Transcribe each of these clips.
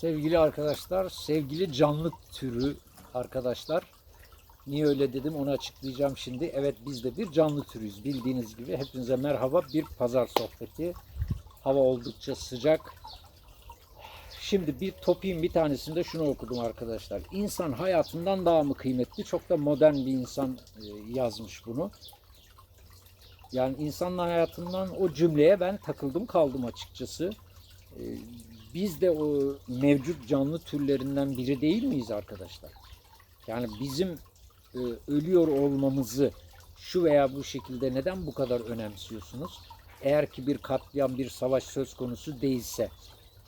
Sevgili arkadaşlar, sevgili canlı türü arkadaşlar. Niye öyle dedim onu açıklayacağım şimdi. Evet biz de bir canlı türüyüz. Bildiğiniz gibi hepinize merhaba. Bir pazar sohbeti. Hava oldukça sıcak. Şimdi bir topiğin bir tanesinde şunu okudum arkadaşlar. İnsan hayatından daha mı kıymetli? Çok da modern bir insan e, yazmış bunu. Yani insanın hayatından o cümleye ben takıldım kaldım açıkçası. Biz de o mevcut canlı türlerinden biri değil miyiz arkadaşlar? Yani bizim e, ölüyor olmamızı şu veya bu şekilde neden bu kadar önemsiyorsunuz? Eğer ki bir katliam, bir savaş söz konusu değilse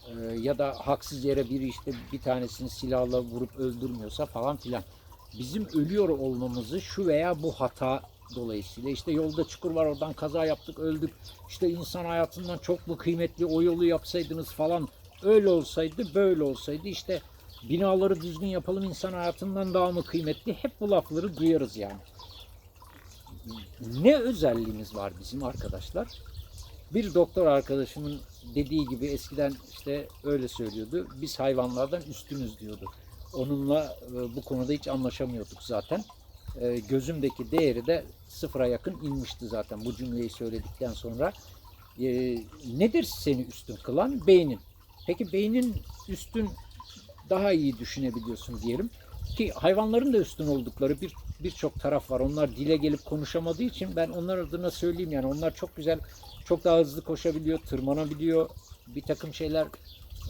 e, ya da haksız yere biri işte bir tanesini silahla vurup öldürmüyorsa falan filan. Bizim ölüyor olmamızı şu veya bu hata dolayısıyla işte yolda çukur var oradan kaza yaptık öldük. İşte insan hayatından çok mu kıymetli o yolu yapsaydınız falan öyle olsaydı böyle olsaydı işte binaları düzgün yapalım insan hayatından daha mı kıymetli hep bu lafları duyarız yani. Ne özelliğimiz var bizim arkadaşlar? Bir doktor arkadaşımın dediği gibi eskiden işte öyle söylüyordu. Biz hayvanlardan üstünüz diyordu. Onunla e, bu konuda hiç anlaşamıyorduk zaten. E, gözümdeki değeri de sıfıra yakın inmişti zaten bu cümleyi söyledikten sonra. E, nedir seni üstün kılan? Beynin. Peki beynin üstün daha iyi düşünebiliyorsun diyelim. Ki hayvanların da üstün oldukları bir birçok taraf var. Onlar dile gelip konuşamadığı için ben onlar adına söyleyeyim yani onlar çok güzel, çok daha hızlı koşabiliyor, tırmanabiliyor, bir takım şeyler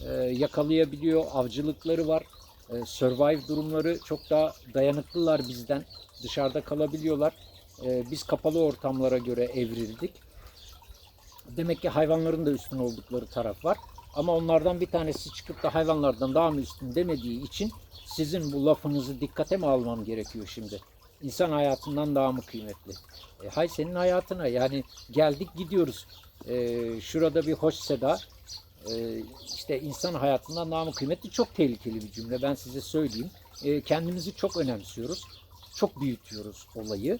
e, yakalayabiliyor, avcılıkları var. E, survive durumları çok daha dayanıklılar bizden. Dışarıda kalabiliyorlar. E, biz kapalı ortamlara göre evrildik. Demek ki hayvanların da üstün oldukları taraf var. Ama onlardan bir tanesi çıkıp da hayvanlardan daha mı üstün demediği için sizin bu lafınızı dikkate mi almam gerekiyor şimdi? İnsan hayatından daha mı kıymetli? E, hay senin hayatına yani geldik gidiyoruz. E, şurada bir hoş seda. E, işte insan hayatından daha mı kıymetli? Çok tehlikeli bir cümle ben size söyleyeyim. E, kendimizi çok önemsiyoruz. Çok büyütüyoruz olayı.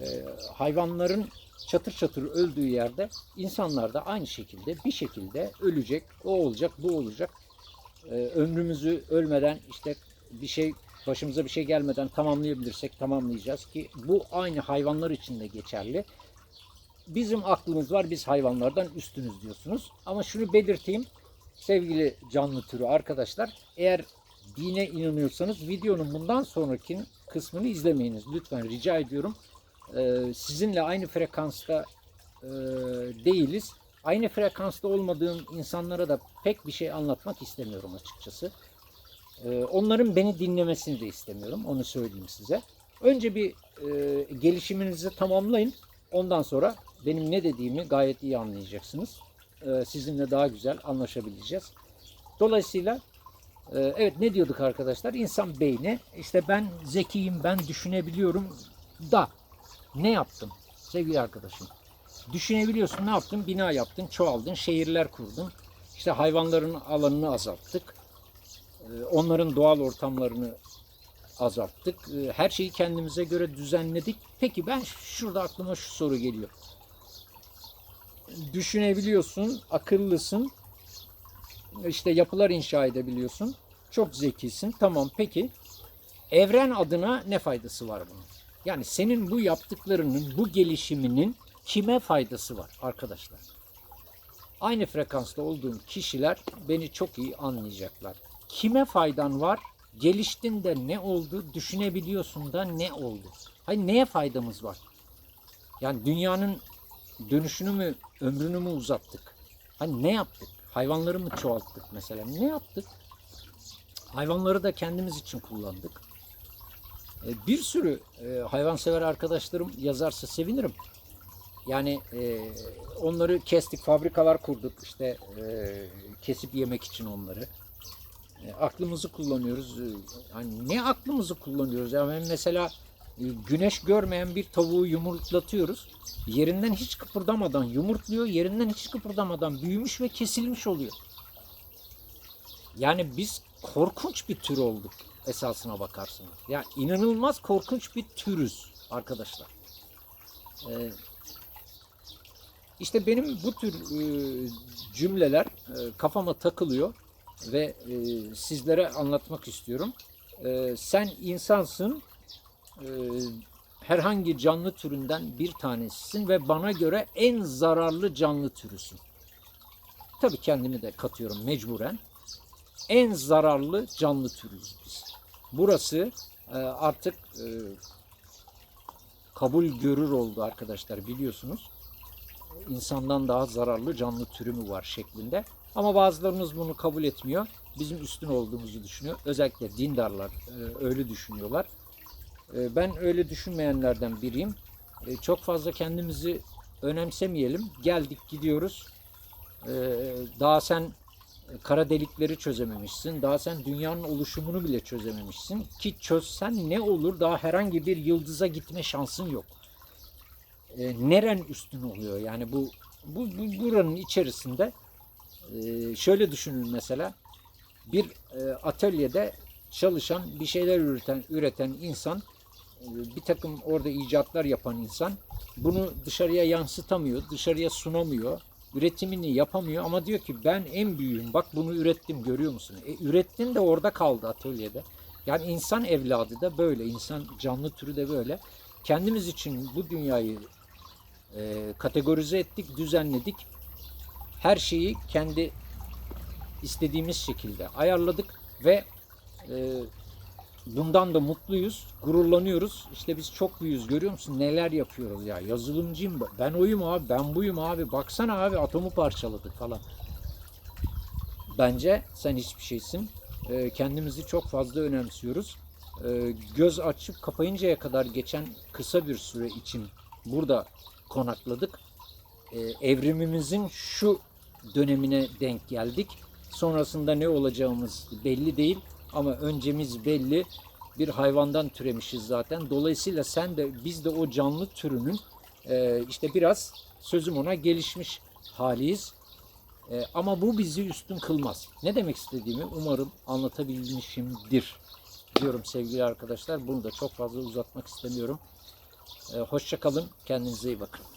E, hayvanların çatır çatır öldüğü yerde insanlar da aynı şekilde bir şekilde ölecek. O olacak, bu olacak. Ee, ömrümüzü ölmeden işte bir şey başımıza bir şey gelmeden tamamlayabilirsek tamamlayacağız ki bu aynı hayvanlar için de geçerli. Bizim aklımız var, biz hayvanlardan üstünüz diyorsunuz. Ama şunu belirteyim sevgili canlı türü arkadaşlar. Eğer dine inanıyorsanız videonun bundan sonraki kısmını izlemeyiniz. Lütfen rica ediyorum. Ee, sizinle aynı frekansta e, değiliz. Aynı frekansta olmadığım insanlara da pek bir şey anlatmak istemiyorum açıkçası. Ee, onların beni dinlemesini de istemiyorum. Onu söyleyeyim size. Önce bir e, gelişiminizi tamamlayın. Ondan sonra benim ne dediğimi gayet iyi anlayacaksınız. Ee, sizinle daha güzel anlaşabileceğiz. Dolayısıyla evet ne diyorduk arkadaşlar? İnsan beyni işte ben zekiyim, ben düşünebiliyorum da ne yaptım sevgili arkadaşım? Düşünebiliyorsun ne yaptın? Bina yaptın, çoğaldın, şehirler kurdun. İşte hayvanların alanını azalttık. Ee, Onların doğal ortamlarını azalttık. Ee, Her şeyi kendimize göre düzenledik. Peki ben şurada aklıma şu soru geliyor. Düşünebiliyorsun, akıllısın. İşte yapılar inşa edebiliyorsun. Çok zekisin. Tamam peki evren adına ne faydası var bunun? Yani senin bu yaptıklarının, bu gelişiminin kime faydası var arkadaşlar? Aynı frekansta olduğum kişiler beni çok iyi anlayacaklar. Kime faydan var? Geliştin de ne oldu? Düşünebiliyorsun da ne oldu? Hayır neye faydamız var? Yani dünyanın dönüşünü mü, ömrünü mü uzattık? Hani ne yaptık? Hayvanları mı çoğalttık mesela? Ne yaptık? Hayvanları da kendimiz için kullandık. E, Bir sürü e, hayvansever arkadaşlarım yazarsa sevinirim. Yani e, onları kestik, fabrikalar kurduk işte kesip yemek için onları. Aklımızı kullanıyoruz. Hani ne aklımızı kullanıyoruz? Yani mesela güneş görmeyen bir tavuğu yumurtlatıyoruz. Yerinden hiç kıpırdamadan yumurtluyor, yerinden hiç kıpırdamadan büyümüş ve kesilmiş oluyor. Yani biz korkunç bir tür olduk esasına bakarsınız. Ya inanılmaz korkunç bir türüz arkadaşlar. Ee, işte benim bu tür e, cümleler e, kafama takılıyor. ve e, sizlere anlatmak istiyorum. E, sen insansın, e, herhangi canlı türünden bir tanesisin ve bana göre en zararlı canlı türüsün. Tabii kendimi de katıyorum mecburen. En zararlı canlı türüyüz biz. Burası e, artık e, kabul görür oldu arkadaşlar biliyorsunuz. İnsandan daha zararlı canlı türü mü var şeklinde. Ama bazılarınız bunu kabul etmiyor. Bizim üstün olduğumuzu düşünüyor. Özellikle dindarlar e, öyle düşünüyorlar. E, Ben öyle düşünmeyenlerden biriyim. E, Çok fazla kendimizi önemsemeyelim. Geldik gidiyoruz. E, Daha sen kara delikleri çözememişsin. Daha sen dünyanın oluşumunu bile çözememişsin. Ki çözsen ne olur? Daha herhangi bir yıldıza gitme şansın yok. E, neren üstün oluyor? Yani bu bu, bu buranın içerisinde e, şöyle düşünün mesela bir e, atölyede çalışan bir şeyler üreten üreten insan e, bir takım orada icatlar yapan insan bunu dışarıya yansıtamıyor, dışarıya sunamıyor, üretimini yapamıyor ama diyor ki ben en büyüğüm bak bunu ürettim görüyor musun? E, ürettin de orada kaldı atölyede. Yani insan evladı da böyle, insan canlı türü de böyle. Kendimiz için bu dünyayı e, kategorize ettik, düzenledik. Her şeyi kendi istediğimiz şekilde ayarladık ve e, bundan da mutluyuz, gururlanıyoruz. İşte biz çok büyüğüz görüyor musun? Neler yapıyoruz ya. Yazılımcıyım. Ben oyum abi, ben buyum abi. Baksana abi atomu parçaladık falan. Bence sen hiçbir şeysin. E, kendimizi çok fazla önemsiyoruz. E, göz açıp kapayıncaya kadar geçen kısa bir süre için burada konakladık. E, evrimimizin şu dönemine denk geldik. Sonrasında ne olacağımız belli değil ama öncemiz belli. Bir hayvandan türemişiz zaten. Dolayısıyla sen de biz de o canlı türünün e, işte biraz sözüm ona gelişmiş haliyiz. E, ama bu bizi üstün kılmaz. Ne demek istediğimi umarım anlatabilmişimdir diyorum sevgili arkadaşlar. Bunu da çok fazla uzatmak istemiyorum. E, hoşça. Kendinize iyi bakın.